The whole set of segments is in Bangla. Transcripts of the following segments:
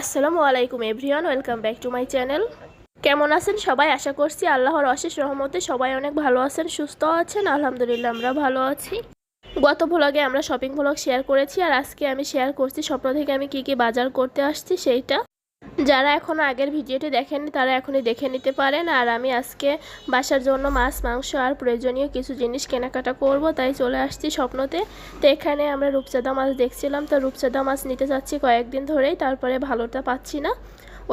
আসসালামু আলাইকুম, everyone, welcome back to my channel. কেমন আছেন সবাই? আশা করছি আল্লাহর অশেষ রহমতে সবাই অনেক ভালো আছেন, সুস্থ আছেন, আলহামদুলিল্লাহ আমরা ভালো আছি। গত ভ্লগে আমরা শপিং ভ্লগ শেয়ার করেছি, আর আজকে আমি শেয়ার করছি স্বপ্ন থেকে আমি কি কি বাজার করতে আসছি সেইটা। যারা এখনও আগের ভিডিওটি দেখেননি, তারা এখনই দেখে নিতে পারেন। আর আমি আজকে বাসার জন্য মাছ, মাংস আর প্রয়োজনীয় কিছু জিনিস কেনাকাটা করব, তাই চলে আসছি স্বপ্নতে। তো এখানে আমরা রূপচাঁদা মাছ দেখছিলাম। তো রূপচাঁদা মাছ নিতে যাচ্ছি কয়েকদিন ধরেই, তারপরে ভালোটা পাচ্ছি না।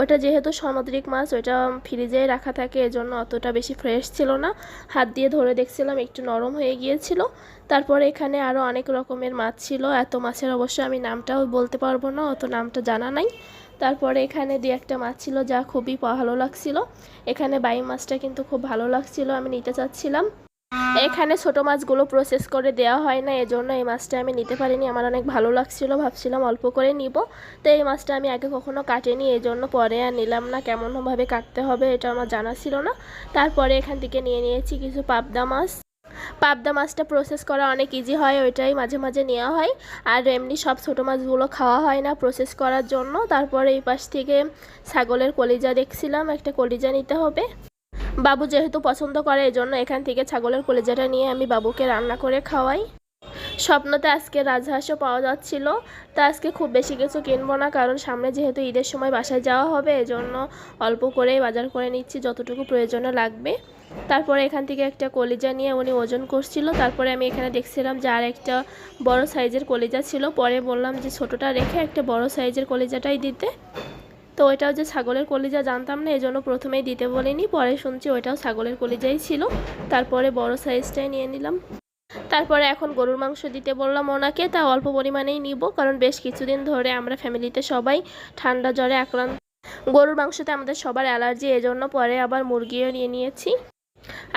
ওটা যেহেতু সামুদ্রিক মাছ, ওটা ফ্রিজে রাখা থাকে, এজন্য অতটা বেশি ফ্রেশ ছিল না। হাত দিয়ে ধরে দেখছিলাম, একটু নরম হয়ে গিয়েছিল। তারপরে এখানে আরও অনেক রকমের মাছ ছিল। এত মাছের অবশ্য আমি নামটাও বলতে পারব না, অত নামটা জানা নাই। তারপরে এখানে দিয়ে একটা মাছ ছিল যা খুবই ভালো লাগছিল। এখানে বাই মাছটা কিন্তু খুব ভালো লাগছিল, আমি নিতে চাচ্ছিলাম। এখানে ছোট মাছগুলো প্রসেস করে দেওয়া হয় না, এজন্য এই মাছটা আমি নিতে পারিনি। আমার অনেক ভালো লাগছিল, ভাবছিলাম অল্প করে নিব। তো এই মাছটা আমি আগে কখনো কাটিনি এই জন্য পরে আর নিলাম না। কেমনভাবে কাটতে হবে এটা আমার জানা ছিল না। তারপরে এখান থেকে নিয়ে নিয়েছি কিছু পাবদা মাছ। পাবদা মাছটা প্রসেস করা অনেক ইজি হয়, ওইটাই মাঝে মাঝে নেওয়া হয়। আর এমনি সব ছোটো মাছগুলো খাওয়া হয় না প্রসেস করার জন্য। তারপরে এই পাশ থেকে ছাগলের কলিজা দেখছিলাম, একটা কলিজা নিতে হবে। বাবু যেহেতু পছন্দ করে, এজন্য এখান থেকে ছাগলের কলিজাটা নিয়ে আমি বাবুকে রান্না করে খাওয়াই। স্বপ্নতে আজকে রাজহাঁসও পাওয়া যাচ্ছিল। তা আজকে খুব বেশি কিছু কিনবো না, কারণ সামনে যেহেতু ঈদের সময় বাসায় যাওয়া হবে, এজন্য অল্প করেই বাজার করে নিচ্ছি, যতটুকু প্রয়োজনে লাগবে। তারপরে এখান থেকে একটা কলিজা নিয়ে উনি ওজন করছিল। তারপরে আমি এখানে দেখছিলাম যে আর একটা বড় সাইজের কলিজা ছিল। পরে বললাম যে ছোটোটা রেখে একটা বড় সাইজের কলিজাটাই দিতে। তো ওইটাও যে ছাগলের কলিজা জানতাম না, এজন্য প্রথমেই দিতে বলিনি। পরে শুনছি ওইটাও ছাগলের কলিজাই ছিল। তারপরে বড় সাইজটাই নিয়ে নিলাম। তারপরে এখন গরুর মাংস দিতে বললাম ওনাকে, তা অল্প পরিমাণেই নিব, কারণ বেশ কিছুদিন ধরে আমরা ফ্যামিলিতে সবাই ঠান্ডা, জ্বরে আক্রান্ত। গরুর মাংসতে আমাদের সবার অ্যালার্জি, এজন্য পরে আবার মুরগিও নিয়ে নিয়েছি।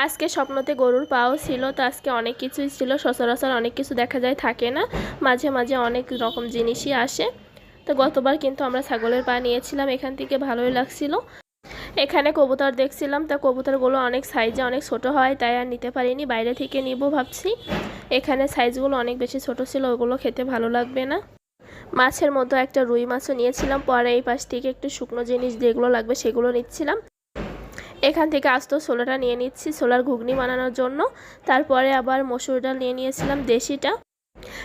আজকে স্বপ্নতে গরুর পাও ছিল, তো আজকে অনেক কিছুই ছিল, সচরাচর অনেক কিছু দেখা যায় থাকে না, মাঝে মাঝে অনেক রকম জিনিসই আসে। তো গতবার কিন্তু আমরা ছাগলের পা নিয়েছিলাম, এখান থেকে ভালোই লাগছিল। এখানে কবুতর দেখছিলাম, তা কবুতরগুলো অনেক সাইজে অনেক ছোট হয়, তাই আর নিতে পারিনি, বাইরে থেকে নিব ভাবছি। এখানে সাইজগুলো অনেক বেশি ছোট ছিল, ওগুলো খেতে ভালো লাগবে না। মাছের মতো একটা রুই মাছও নিয়েছিলাম, পরে এই পাশ থেকে একটু শুকনো জিনিস যেগুলো লাগবে সেগুলো নিচ্ছিলাম। এখান থেকে আস্ত ছোলাটা নিয়ে নিচ্ছি, ছোলার ঘুগনি বানানোর জন্য। তারপরে আবার মসুর ডাল নিয়ে নিয়েছিলাম, দেশিটা।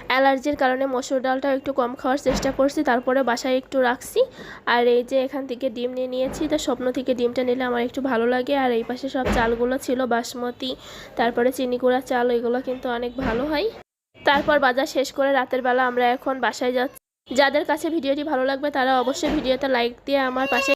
অ্যালার্জির কারণে মসুর ডালটা একটু কম খাওয়ার চেষ্টা করছি, তারপরে বাসায় একটু রাখছি। আর এই যে এখান থেকে ডিম নিয়ে নিয়েছি, তো স্বপ্ন থেকে ডিমটা নিলে আমার একটু ভালো লাগে। আর এই পাশে সব চালগুলো ছিল, বাসমতি, তারপরে চিনি গুঁড়া চাল ওইগুলো কিন্তু অনেক ভালো হয়। তারপর বাজার শেষ করে রাতের বেলা আমরা এখন বাসায় যাচ্ছি। যাদের কাছে ভিডিওটি ভালো লাগবে, তারা অবশ্যই ভিডিওতে লাইক দিয়ে আমার পাশে